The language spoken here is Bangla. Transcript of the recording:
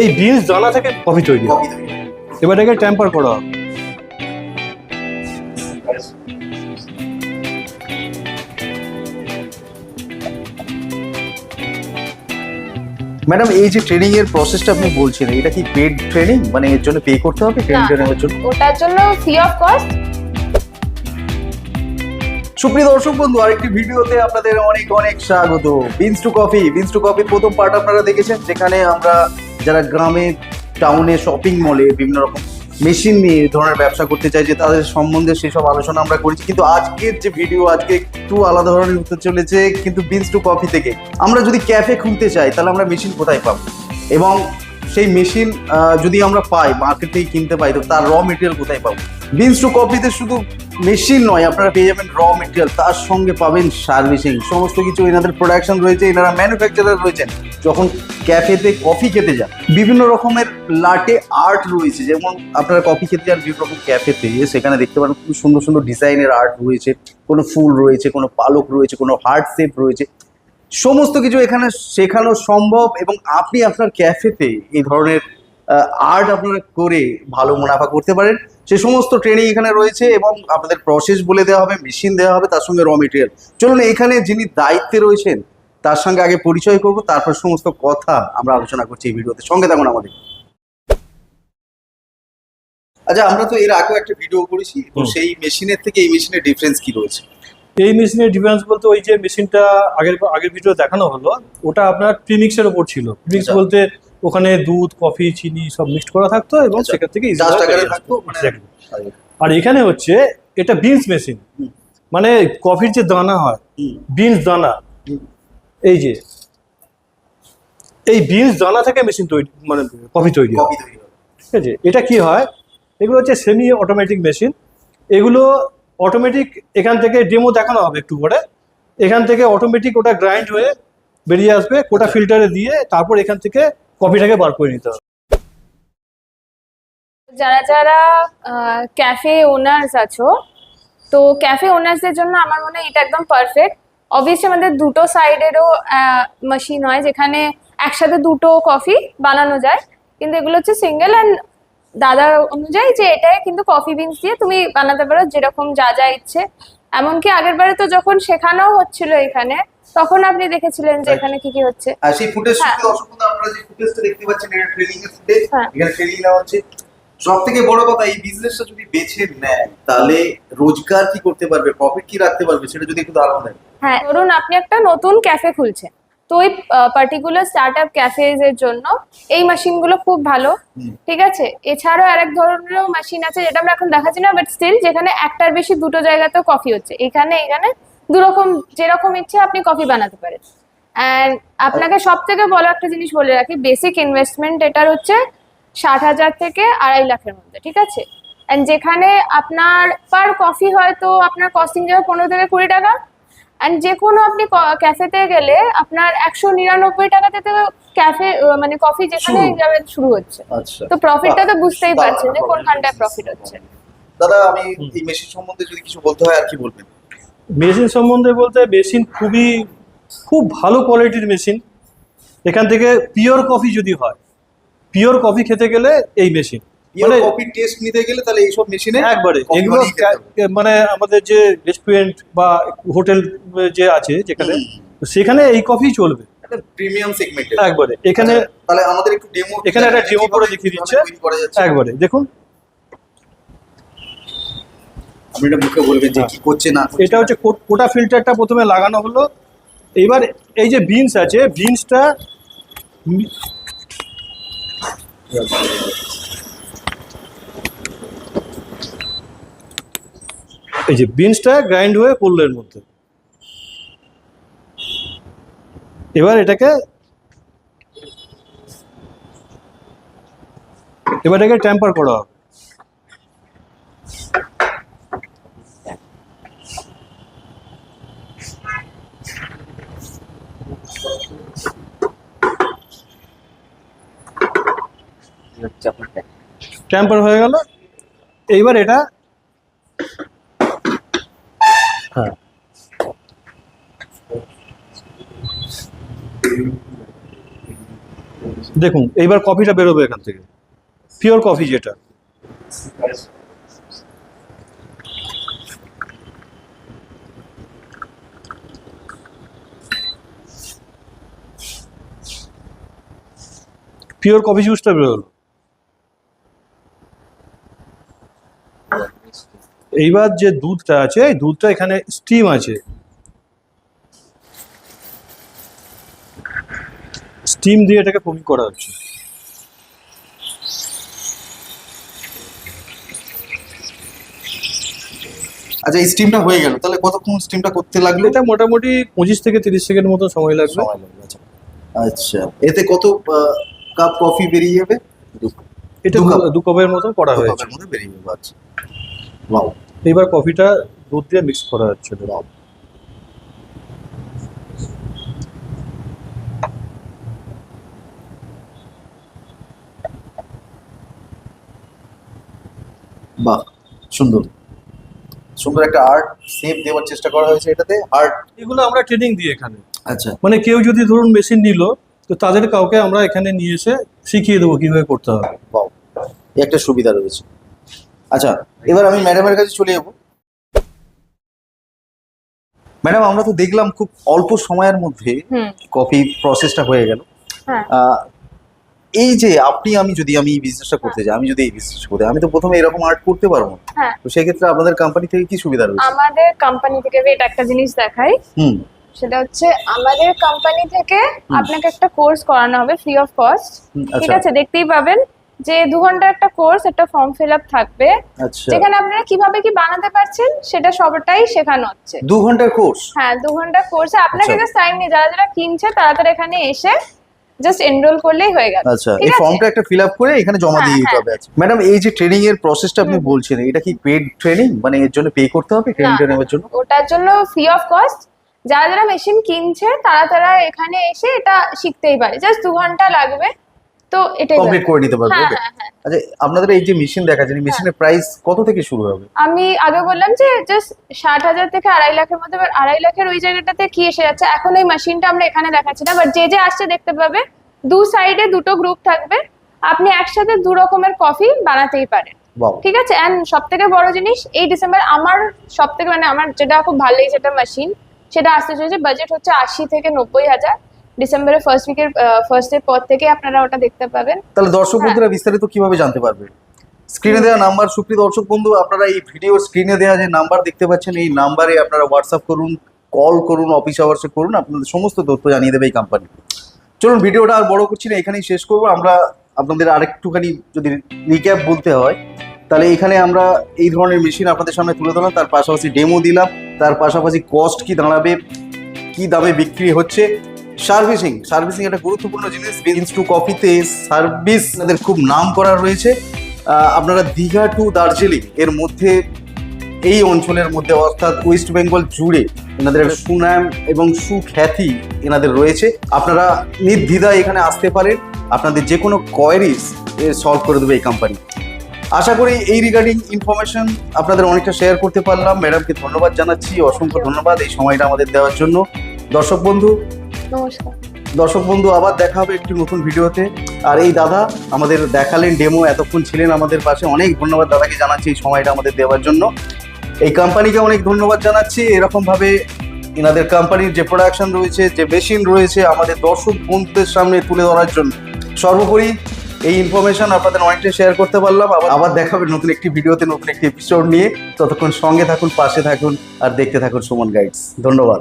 এই বিনস দানা থেকে কফি তৈরি হয়। এবার এটাকে ট্যাম্পার করা হবে ম্যাডাম এই যে ট্রেনিং এর প্রসেসটা আপনি বলছেন এটা কি পেড ট্রেনিং মানে এর জন্য পে করতে হবে ট্রেনিং। ট্রেনিং এর জন্য ওটার জন্য ফ্রি অফ কস্ট সুপ্রিয় দর্শক বন্ধু আরেকটি ভিডিওতে আপনাদের অনেক অনেক স্বাগত beans to coffee beans to coffee প্রথম পার্ট আপনারা দেখেছেন যেখানে আমরা যারা গ্রামে টাউনে শপিং মলে বিভিন্ন রকম মেশিন নিয়ে ধরনের ব্যবসা করতে চাই যে তাদের সম্বন্ধে সেসব আলোচনা আমরা করেছি। কিন্তু আজকের যে ভিডিও আজকে একটু আলাদা ধরনের হতে চলেছে, কিন্তু বিনস টু কফি থেকে। আমরা যদি ক্যাফে খুলতে চাই, তাহলে আমরা মেশিন কোথায় পাবো? এবং সেই মেশিন যদি আমরা পাই মার্কেট থেকে কিনতে পাই, তো তার র মেটেরিয়াল কোথায় পাবো? বিনস টু কফিতে শুধু মেশিন নয়, আপনারা পেয়ে যাবেন র মেটেরিয়াল তার সঙ্গে পাবেন সার্ভিসিং সমস্ত কিছু এনাদের প্রোডাকশন রয়েছে, এনারা ম্যানুফ্যাকচারার রয়েছেন। যখন ক্যাফেতে কফি খেতে যান, বিভিন্ন রকমের লাটে আর্ট রয়েছে, যেমন আপনারা কফি খেতে যান বিভিন্ন রকম ক্যাফেতে সেখানে দেখতে পারেন খুব সুন্দর সুন্দর ডিজাইনের আর্ট রয়েছে। কোনো ফুল রয়েছে, কোনো পালক রয়েছে, কোনো হার্ট শেপ রয়েছে। সমস্ত কিছু এখানে শেখানো সম্ভব এবং আপনি আপনার ক্যাফেতে এই ধরনের আর্ট আপনারা করে ভালো মুনাফা করতে পারেন। সে সমস্ত ট্রেনিং এখানে রয়েছে এবং আপনাদের প্রসেস বলে দেওয়া হবে মেশিন দেওয়া হবে তার সঙ্গে র মেটেরিয়াল চলুন এখানে যিনি দায়িত্বে রয়েছেন তার সঙ্গে আগে পরিচয় করব তারপর সমস্ত কথা আমরা আলোচনা করছি এই ভিডিওতে। সঙ্গে থাকুন আমাদের। আচ্ছা আমরা তো এর আগেও একটা ভিডিও করেছি তো সেই মেশিনের থেকে এই মেশিনের ডিফারেন্স কি রয়েছে? এই মেশিনের ডিফারেন্স বলতে ওই যে মেশিনটা আগের আগের ভিডিও দেখানো হলো ওটা আপনার প্রিমিক্সের ওপর ছিল। প্রিমিক্স আচ্ছা। বলতে ওখানে দুধ কফি চিনি সব মিক্সড করা থাকতো এবং আচ্ছা। সেখান থেকে মানে- আর এখানে হচ্ছে এটা বিনস মেশিন মানে কফির যে দানা হয়। বিনস দানা এই যে এই বিনস দানা থেকে মেশিন তৈরি মানে কফি তৈরি হয়। ঠিক আছে এটা কি হয়? এগুলো হচ্ছে সেমি অটোমেটিক মেশিন এগুলো অটোমেটিক এখান থেকে ডেমো দেখানো হবে একটু পরে। এখান থেকে অটোমেটিক ওটা গ্রাইন্ড হয়ে বেরিয়ে আসবে কোটা ফিল্টারে দিয়ে তারপর এখান থেকে কফিটাকে বার করে নিতে হবে। যারা যারা ক্যাফে ওনার্স আছো, তো ক্যাফে ওনার্সদের জন্য আমার মনে হয় এটা একদম পারফেক্ট অবভিয়াসলি আমাদের দুটো সাইডেরও মেশিন হয়, যেখানে একসাথে দুটো কফি বানানো যায়। কিন্তু এগুলো হচ্ছে সিঙ্গেল অ্যান্ড দাদা অনুযায়ী যে এটাই কিন্তু কফি বিনস দিয়ে তুমি বানাতে পারো যেরকম যা যা ইচ্ছে। এমনকি আগের বারে তো যখন শেখানো হচ্ছিল এখানে তখন আপনি দেখেছিলেন যে এখানে কি কি হচ্ছে? আর সেই ফুটেজ। দর্শক বন্ধু আপনারা যে ফুটেজটা দেখতে পাচ্ছেন এটা ট্রেনিং এর ফুটেজ হ্যাঁ। এখানে ট্রেনিং নেওয়া হচ্ছে। সব থেকে বড় কথা এই বিজনেসটা যদি বেছে নেয় তাহলে রোজগার কি করতে পারবে প্রফিট কি রাখতে পারবে সেটা যদি একটু ধারণা দেয় হ্যাঁ ধরুন আপনি একটা নতুন ক্যাফে খুলছেন। তো ওই পার্টিকুলার স্টার্ট আপ ক্যাফেজ এর জন্য এই মেশিনগুলো খুব ভালো ঠিক আছে? এছাড়াও আরেক ধরনেরও মেশিন আছে যেটা আমরা এখন দেখাচ্ছি না বাট স্টিল যেখানে একটার বেশি দুটো জায়গাতেও কফি হচ্ছে। এখানে এখানে দুরকম যেরকম ইচ্ছে আপনি কফি বানাতে পারেন। অ্যান্ড আপনাকে সব থেকে বড় একটা জিনিস বলে রাখি বেসিক ইনভেস্টমেন্ট এটার হচ্ছে ষাট হাজার থেকে আড়াই লাখের মধ্যে ঠিক আছে? অ্যান্ড যেখানে আপনার পার কফি হয়তো আপনার কস্টিং যাবে পনেরো থেকে কুড়ি টাকা অ্যান্ড যে কোনো আপনি ক্যাফেতে গেলে আপনার একশো নিরানব্বই টাকাতে তো ক্যাফে মানে কফি যেখানে শুরু। যাবে শুরু হচ্ছে। আচ্ছা। তো প্রফিটটা তো বুঝতেই পারছেন যে। কোনখানটায় প্রফিট হচ্ছে। দাদা আমি এই মেশিন সম্বন্ধে যদি কিছু বলতে হয় আর কি বলবেন? মেশিন সম্বন্ধে বলতে মেশিন খুবই খুব ভালো কোয়ালিটির মেশিন। এখান থেকে পিওর কফি যদি হয় পিওর কফি খেতে গেলে এই মেশিন। মানে টেস্ট নিতে গেলে তাহলে এইসব মেশিনে একবারে এগুলো। মানে আমাদের যে রেস্টুরেন্ট বা হোটেল যে আছে যেখানে সেখানে এই কফি চলবে। প্রিমিয়াম সেগমেন্টে একবারে এখানে তাহলে আমাদের একটু ডেমো এখানে একটা demo করে দেখিয়ে দিচ্ছে। একবারে দেখুন। আপনি এটা মুখে বলবেন যে কি করছে না এটা হচ্ছে কোটা ফিল্টারটা প্রথমে লাগানো হলো। এবার এই যে বিনস আছে বিনসটা এই যে বিনসটা গ্রাইন্ড হয়ে পড়ল এর মধ্যে। এবার এটাকে এবার এটাকে টেম্পার করা হবে। ট্যাম্পার হয়ে গেল। এইবার এটা হ্যাঁ। দেখুন এইবার কফিটা বেরোবে এখান থেকে। পিওর কফি যেটা। পিওর কফি জুসটা বেরোলো। এইবার যে দুধটা আছে এই দুধটা এখানে স্টিম আছে। স্টিম দিয়ে এটাকে ফোমিং করা হচ্ছে। আচ্ছা এই স্টিমটা হয়ে গেল। তাহলে কতক্ষণ স্টিমটা করতে লাগল? এটা মোটামুটি পঁচিশ থেকে তিরিশ সেকেন্ড মতো সময় লাগবে। সময় লাগবে আচ্ছা। আচ্ছা এতে কত কাপ কফি বেরিয়ে যাবে? এটা দু কাপের মতো করা হয়েছে। বেরিয়ে যাবে আচ্ছা। বাহ এবার কফিটা দুধ দিয়ে মিক্স করা হচ্ছে বাহ। সুন্দর। সুন্দর একটা আর্ট শেপ দেওয়ার চেষ্টা করা হয়েছে এটাতে। আর্ট এগুলো আমরা ট্রেনিং দিই এখানে। আচ্ছা। মানে কেউ যদি ধরুন মেশিন নিল তো তাদের কাউকে আমরা এখানে নিয়ে এসে শিখিয়ে দেবো কীভাবে করতে হবে। একটা সুবিধা রয়েছে। আচ্ছা এবার আমি ম্যাডামের কাছে চলে যাব। ম্যাডাম আমরা তো দেখলাম খুব অল্প সময়ের মধ্যে কফি প্রসেসটা হয়ে গেল। হ্যাঁ। এই যে আপনি আমি যদি আমি এই বিজনেসটা করতে যাই আমি যদি এই বিজনেস করতে আমি তো প্রথমে এরকম আর্ট করতে পারব না। হ্যাঁ। তো সেক্ষেত্রে আপনাদের কোম্পানি থেকে কি সুবিধা রয়েছে? আমাদের কোম্পানি থেকে wait, একটা জিনিস দেখাই। হুম। সেটা হচ্ছে আমাদের কোম্পানি থেকে আপনাকে একটা কোর্স করানো হবে ফ্রি অফ কস্ট ঠিক আচ্ছা। আছে দেখতেই পাবেন। যে দু ঘণ্টার একটা কোর্স একটা ফর্ম ফিল আপ থাকবে। আচ্ছা। যেখানে আপনারা কীভাবে কি বানাতে পারছেন সেটা সবটাই শেখানো হচ্ছে। দু ঘণ্টার কোর্স হ্যাঁ দু ঘণ্টা কোর্সে আপনাকে আচ্ছা। জাস্ট টাইম নিয়ে যারা যারা কিনছে তারা তারা এখানে এসে জাস্ট এনরোল করলেই হয়ে গেল। আচ্ছা এই ফর্মটা একটা ফিল আপ করে এখানে জমা হ্যাঁ, দিয়ে দিতে হ্যাঁ। হবে। আচ্ছা। ম্যাডাম এই যে ট্রেনিং এর প্রসেসটা আপনি বলছেন এটা কি পেড ট্রেনিং মানে এর জন্য পে করতে হবে ট্রেনিং না, ট্রেনিং এর জন্য? ওটার জন্য ফ্রি অফ কস্ট যারা যারা মেশিন কিনছে তারা তারা এখানে এসে এটা শিখতেই পারে। জাস্ট দু ঘণ্টা লাগবে। তো এটাই কমপ্লিট করে নিতে পারবে হ্যাঁ হ্যাঁ হ্যাঁ। আচ্ছা আপনাদের এই যে মেশিন দেখাচ্ছেন এই মেশিনের প্রাইস কত থেকে শুরু হবে? আমি আগে বললাম যে জাস্ট ষাট হাজার থেকে আড়াই লাখের মধ্যে আড়াই লাখের ওই জায়গাটাতে কি এসে যাচ্ছে? এখন এই মেশিনটা আমরা এখানে দেখাচ্ছি না বাট যে যে আসছে দেখতে পাবে দু সাইডে দুটো গ্রুপ থাকবে। আপনি একসাথে দু রকমের কফি বানাতেই পারেন। ঠিক আছে? অ্যান্ড সব থেকে বড় জিনিস এই ডিসেম্বর আমার সব থেকে মানে আমার যেটা খুব ভালো লেগেছে একটা মেশিন সেটা আসতে চলেছে বাজেট হচ্ছে আশি থেকে নব্বই হাজার। ডিসেম্বরের ফার্স্ট উইকের ফার্স্ট এর পর থেকে আপনারা ওটা দেখতে পাবেন। তাহলে দর্শক হ্যাঁ। বন্ধুরা বিস্তারিত কীভাবে জানতে পারবে? স্ক্রিনে দেওয়া নাম্বার সুপ্রিয় দর্শক বন্ধু আপনারা এই ভিডিও স্ক্রিনে দেওয়া যে নাম্বার দেখতে পাচ্ছেন এই নাম্বারে আপনারা হোয়াটসঅ্যাপ করুন কল করুন অফিস আওয়ার্সে করুন আপনাদের সমস্ত তথ্য জানিয়ে দেবে এই কোম্পানি চলুন ভিডিওটা আর বড় করছি না এখানেই শেষ করব। আমরা আপনাদের আরেকটুখানি যদি রিক্যাপ বলতে হয় তাহলে এখানে আমরা এই ধরনের মেশিন আপনাদের সামনে তুলে ধরলাম তার পাশাপাশি ডেমো দিলাম তার পাশাপাশি কস্ট কি দাঁড়াবে কি দামে বিক্রি হচ্ছে সার্ভিসিং সার্ভিসিং একটা গুরুত্বপূর্ণ জিনিস। বিনস টু কফিতে সার্ভিস এনাদের খুব নাম করা রয়েছে। আপনারা দীঘা টু দার্জিলিং এর মধ্যে এই অঞ্চলের মধ্যে অর্থাৎ ওয়েস্ট বেঙ্গল জুড়ে এনাদের সুনাম এবং সুখ্যাতি এনাদের রয়েছে। আপনারা নির্দ্বিধায় এখানে আসতে পারেন। আপনাদের যে কোনো কোয়ারিজ সলভ করে দেবে এই কোম্পানি আশা করি এই রিগার্ডিং ইনফরমেশন আপনাদের অনেকটা শেয়ার করতে পারলাম। ম্যাডামকে ধন্যবাদ জানাচ্ছি। অসংখ্য ধন্যবাদ এই সময়টা আমাদের দেওয়ার জন্য। দর্শক বন্ধু দর্শক বন্ধু, আবার দেখা হবে একটি নতুন ভিডিওতে। আর এই দাদা আমাদের দেখালেন ডেমো এতক্ষণ ছিলেন আমাদের পাশে। অনেক ধন্যবাদ দাদাকে জানাচ্ছি এই সময়টা আমাদের দেওয়ার জন্য। এই কোম্পানিকে অনেক ধন্যবাদ জানাচ্ছি। এরকমভাবে এনাদের কোম্পানির যে প্রোডাকশন রয়েছে, যে মেশিন রয়েছে, আমাদের দর্শক বন্ধুদের সামনে তুলে ধরার জন্য। সর্বোপরি এই ইনফরমেশন আপনাদের অনেকটা শেয়ার করতে পারলাম। আবার আবার দেখা হবে নতুন একটি ভিডিওতে, নতুন একটি এপিসোড নিয়ে। ততক্ষণ সঙ্গে থাকুন, পাশে থাকুন, আর দেখতে থাকুন সুমন গাইডস ধন্যবাদ।